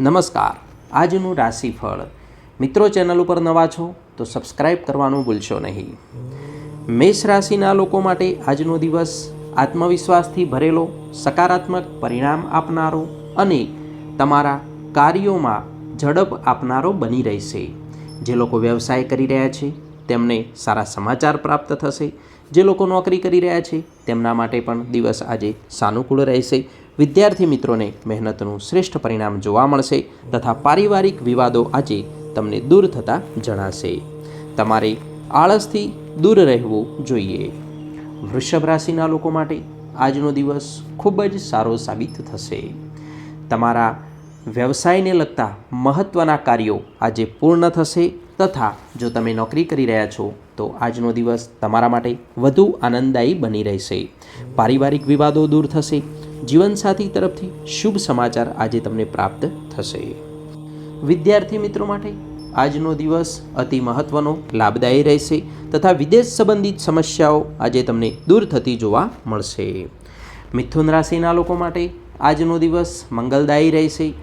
નમસ્કાર. આજનું રાશિફળ. મિત્રો, ચેનલ ઉપર નવા છો તો સબસ્ક્રાઈબ કરવાનું ભૂલશો નહીં. મેષ રાશિના લોકો માટે આજનો દિવસ આત્મવિશ્વાસથી ભરેલો, સકારાત્મક પરિણામ આપનારો અને તમારા કાર્યોમાં ઝડપ આપનારો બની રહેશે. જે લોકો વ્યવસાય કરી રહ્યા છે, તેમને સારા સમાચાર પ્રાપ્ત થશે. જે લોકો નોકરી કરી રહ્યા છે, તેમના માટે પણ દિવસ આજે સાનુકૂળ રહેશે. વિદ્યાર્થી મિત્રોને મહેનતનું શ્રેષ્ઠ પરિણામ જોવા મળશે તથા પારિવારિક વિવાદો આજે તમને દૂર થતા જણાશે. તમારે આળસથી દૂર રહેવું જોઈએ. વૃષભ રાશિના લોકો માટે આજનો દિવસ ખૂબ જ સારો સાબિત થશે. તમારા વ્યવસાયને લગતા મહત્ત્વના કાર્યો આજે પૂર્ણ થશે તથા જો તમે નોકરી કરી રહ્યા છો, તો આજનો દિવસ તમારા માટે વધુ આનંદદાયી બની રહેશે. પારિવારિક વિવાદો દૂર થશે જીવનસાથી તરફથી શુભ સમાચાર આજે તમને પ્રાપ્ત થશે. વિદ્યાર્થી મિત્રો માટે આજનો દિવસ અતિ મહત્ત્વનો લાભદાયી રહેશે તથા વિદેશ સંબંધિત સમસ્યાઓ આજે તમને દૂર થતી જોવા મળશે. મિથુન રાશિના લોકો માટે આજનો દિવસ મંગલદાયી રહેશે.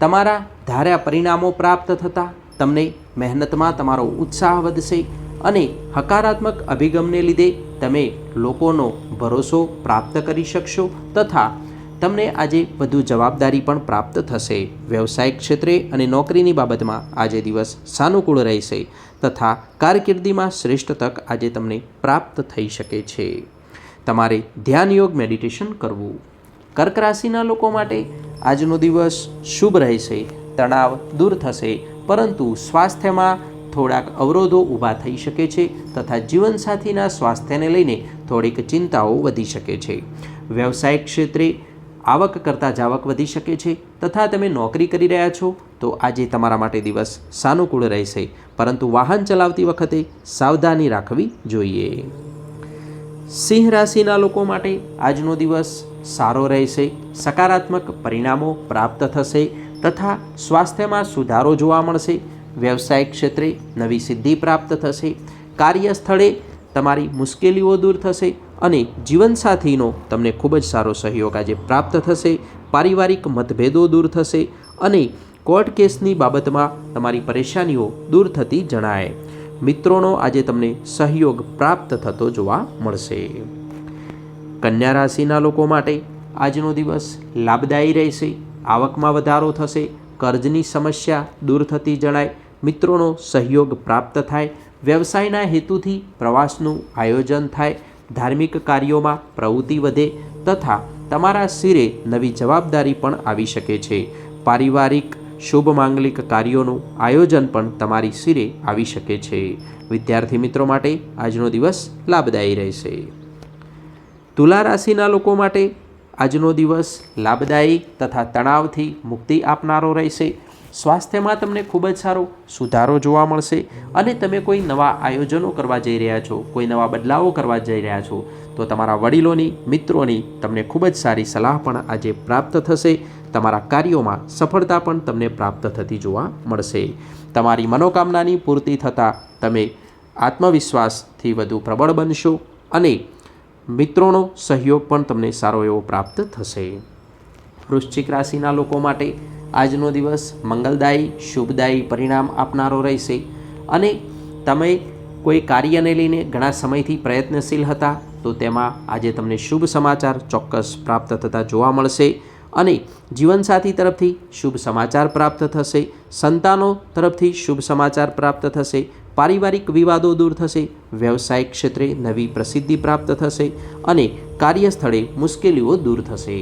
તમારા ધાર્યા પરિણામો પ્રાપ્ત થતાં તમને મહેનતમાં તમારો ઉત્સાહ વધશે અને હકારાત્મક અભિગમને લીધે તમે લોકોનો ભરોસો પ્રાપ્ત કરી શકશો તથા તમને આજે વધુ જવાબદારી પણ પ્રાપ્ત થશે. વ્યવસાયિક ક્ષેત્રે અને નોકરીની બાબતમાં આજે દિવસ સાનુકૂળ રહેશે તથા કારકિર્દીમાં શ્રેષ્ઠ તક આજે તમને પ્રાપ્ત થઈ શકે છે. તમારે ધ્યાન યોગ મેડિટેશન કરવું. કર્ક રાશિના લોકો માટે આજનો દિવસ શુભ રહેશે, તણાવ દૂર થશે, પરંતુ સ્વાસ્થ્યમાં થોડાક અવરોધો ઊભા થઈ શકે છે તથા જીવનસાથીના સ્વાસ્થ્યને લઈને થોડીક ચિંતાઓ વધી શકે છે. વ્યવસાયિક ક્ષેત્રે આવક કરતાં જાવક વધી શકે છે, તથા તમે નોકરી કરી રહ્યા છો, તો આજે તમારા માટે દિવસ સાનુકૂળ રહેશે. પરંતુ વાહન ચલાવતી વખતે સાવધાની રાખવી જોઈએ. સિંહ રાશિના લોકો માટે આજનો દિવસ સારો રહેશે. સકારાત્મક પરિણામો પ્રાપ્ત થશે, તથા સ્વાસ્થ્યમાં સુધારો જોવા મળશે. વ્યવસાયિક ક્ષેત્રે નવી સિદ્ધિ પ્રાપ્ત થશે. કાર્યસ્થળે તમારી મુશ્કેલીઓ દૂર થશે અને જીવનસાથીનો તમને ખૂબ જ સારો સહયોગ આજે પ્રાપ્ત થશે. પારિવારિક મતભેદો દૂર થશે અને કોર્ટ કેસની બાબતમાં તમારી પરેશાનીઓ દૂર થતી જણાય. મિત્રોનો આજે તમને સહયોગ પ્રાપ્ત થતો જોવા મળશે. કન્યા રાશિના લોકો માટે આજનો દિવસ લાભદાયી રહેશે. આવકમાં વધારો થશે. કર્જની સમસ્યા દૂર થતી જણાય. મિત્રોનો સહયોગ પ્રાપ્ત થાય. વ્યવસાયના હેતુથી પ્રવાસનું આયોજન થાય, ધાર્મિક કાર્યોમાં પ્રવૃત્તિ વધે તથા તમારા શિરે નવી જવાબદારી પણ આવી શકે છે. પારિવારિક, શુભ માંગલિક કાર્યોનું આયોજન પણ તમારી શિરે આવી શકે છે. વિદ્યાર્થી મિત્રો માટે આજનો દિવસ લાભદાયી રહેશે. તુલા રાશિના લોકો માટે આજનો દિવસ લાભદાયી તથા તણાવથી મુક્તિ આપનારો રહેશે. સ્વાસ્થ્યમાં તમને ખૂબ જ સારો સુધારો જોવા મળશે અને તમે કોઈ નવા આયોજનો કરવા જઈ રહ્યા છો, કોઈ નવા બદલાવો કરવા જઈ રહ્યા છો, તો તમારા વડીલોની, મિત્રોની તમને ખૂબ જ સારી સલાહ પણ આજે પ્રાપ્ત થશે. તમારા કાર્યોમાં સફળતા પણ તમને પ્રાપ્ત થતી જોવા મળશે. તમારી મનોકામનાની પૂર્તિ થતાં તમે આત્મવિશ્વાસથી વધુ પ્રબળ બનશો અને મિત્રોનો સહયોગ પણ તમને સારો એવો પ્રાપ્ત થશે. વૃશ્ચિક રાશિના લોકો માટે આજનો દિવસ મંગલદાયી, શુભદાયી પરિણામ આપનારો રહેશે અને તમે કોઈ કાર્યને લઈને ઘણા સમયથી પ્રયત્નશીલ હતા, તો તેમાં આજે તમને શુભ સમાચાર ચોક્કસ પ્રાપ્ત થતા જોવા મળશે અને જીવનસાથી તરફથી શુભ સમાચાર પ્રાપ્ત થશે, સંતાનો તરફથી શુભ સમાચાર પ્રાપ્ત થશે, પારિવારિક વિવાદો દૂર થશે, વ્યવસાયિક ક્ષેત્રે નવી પ્રસિદ્ધિ પ્રાપ્ત થશે અને કાર્યસ્થળે મુશ્કેલીઓ દૂર થશે.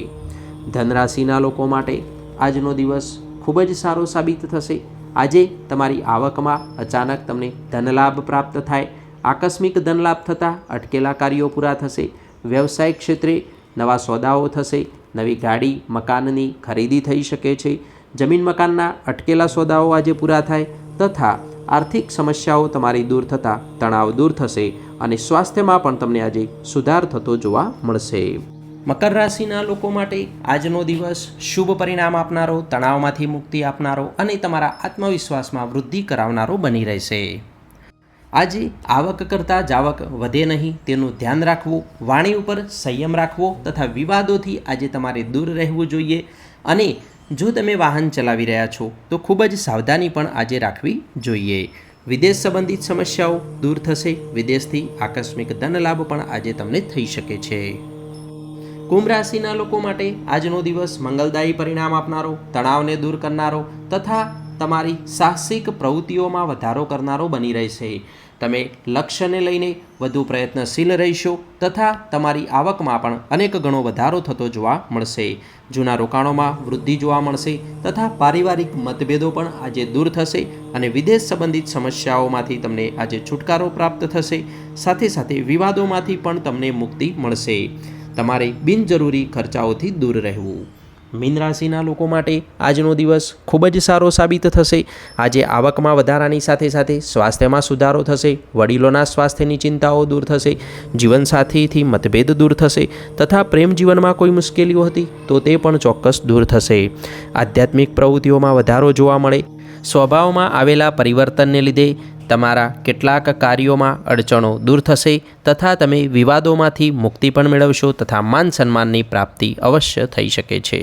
ધનરાશિના લોકો માટે આજનો દિવસ ખૂબ જ સારો સાબિત થશે. આજે તમારી આવકમાં અચાનક તમને ધનલાભ પ્રાપ્ત થાય. આકસ્મિક ધનલાભ થતાં અટકેલા કાર્યો પૂરા થશે. વ્યવસાયિક ક્ષેત્રે નવા સોદાઓ થશે. નવી ગાડી, મકાનની ખરીદી થઈ શકે છે. જમીન મકાનના અટકેલા સોદાઓ આજે પૂરા થાય તથા આર્થિક સમસ્યાઓ તમારી દૂર થતાં, તણાવ દૂર થશે અને સ્વાસ્થ્યમાં પણ તમને આજે સુધાર થતો જોવા મળશે. મકર રાશિના લોકો માટે આજનો દિવસ શુભ પરિણામ આપનારો, તણાવમાંથી મુક્તિ આપનારો અને તમારા આત્મવિશ્વાસમાં વૃદ્ધિ કરાવનારો બની રહેશે. આજે આવક કરતાં જાવક વધે નહીં, તેનું ધ્યાન રાખવું, વાણી ઉપર સંયમ રાખવો તથા વિવાદોથી આજે તમારે દૂર રહેવું જોઈએ અને જો તમે વાહન ચલાવી રહ્યા છો, તો ખૂબ જ સાવધાની પણ આજે રાખવી જોઈએ. વિદેશ સંબંધિત સમસ્યાઓ દૂર થશે, વિદેશથી આકસ્મિક ધન લાભ પણ આજે તમને થઈ શકે છે. કુંભ રાશિના લોકો માટે આજનો દિવસ મંગલદાયી પરિણામ આપનારો, તણાવને દૂર કરનારો તથા તમારી સાહસિક પ્રવૃત્તિઓમાં વધારો કરનારો બની રહેશે. તમે લક્ષ્યને લઈને વધુ પ્રયત્નશીલ રહેશો તથા તમારી આવકમાં પણ અનેક ગણો વધારો થતો જોવા મળશે. જૂના રોકાણોમાં વૃદ્ધિ જોવા મળશે તથા પારિવારિક મતભેદો પણ આજે દૂર થશે અને વિદેશ સંબંધિત સમસ્યાઓમાંથી તમને આજે છુટકારો પ્રાપ્ત થશે. સાથે સાથે વિવાદોમાંથી પણ તમને મુક્તિ મળશે. તમારે બિનજરૂરી ખર્ચાઓથી દૂર રહેવું. મીન રાશિના લોકો માટે આજનો દિવસ ખૂબ જ સારો સાબિત થશે. આજે આવકમાં વધારાની સાથે સાથે સ્વાસ્થ્યમાં સુધારો થશે, વડીલોના સ્વાસ્થ્યની ચિંતાઓ દૂર થશે, જીવનસાથીથી મતભેદ દૂર થશે તથા પ્રેમ જીવનમાં કોઈ મુશ્કેલીઓ હતી તો તે પણ ચોક્કસ દૂર થશે. આધ્યાત્મિક પ્રવૃત્તિઓમાં વધારો જોવા મળે. સ્વભાવમાં આવેલા પરિવર્તનને લીધે તમારા કેટલાક કાર્યોમાં અડચણો દૂર થશે તથા તમે વિવાદોમાંથી મુક્તિ પણ મેળવશો તથા માન સન્માનની પ્રાપ્તિ અવશ્ય થઈ શકે છે.